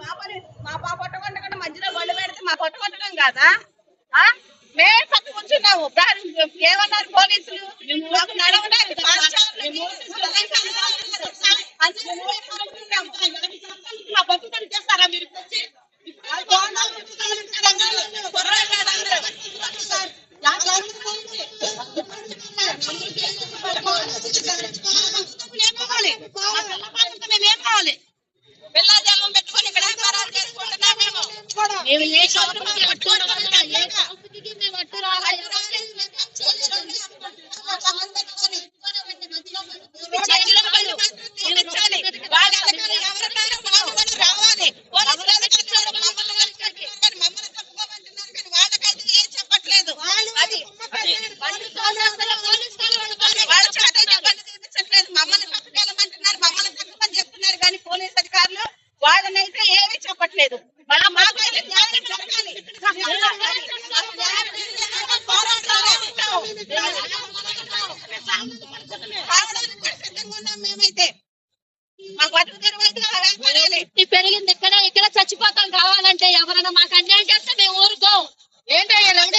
మా పని మా పా మధ్యలో బండి పెడితే మా కొట్టగొట్టడం కాదా? మేము చక్క కూర్చున్నాము. ఏమన్నా Bien hecho, మేమైతే మాకు పెరిగింది ఇక్కడ ఇక్కడ చచ్చిపోతాం కావాలంటే ఎవరైనా మాకు అన్యాయం చేస్తే మేము ఊరుకోం ఏంటంటే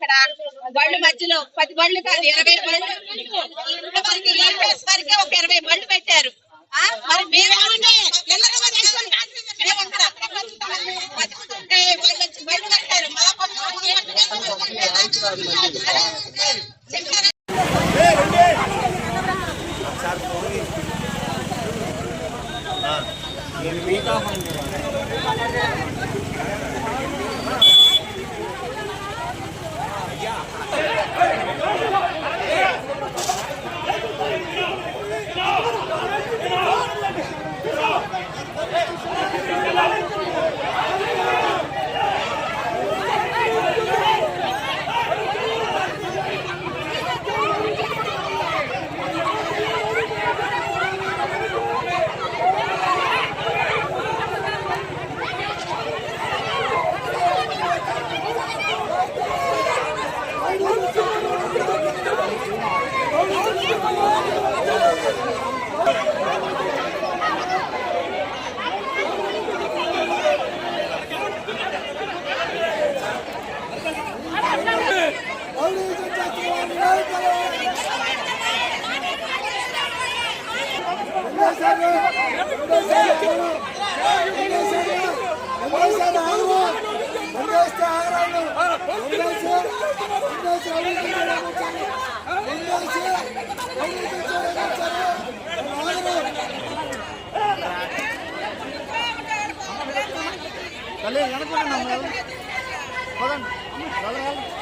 ఇక్కడ బళ్ళు మధ్యలో పది బళ్ళు కాదు ఇరవై బళ్ళు వరకే ఒక ఇరవై బళ్ళు పెట్టారు. మరి మేము మా కళ్యాణ్ వెనకుండా పదండి.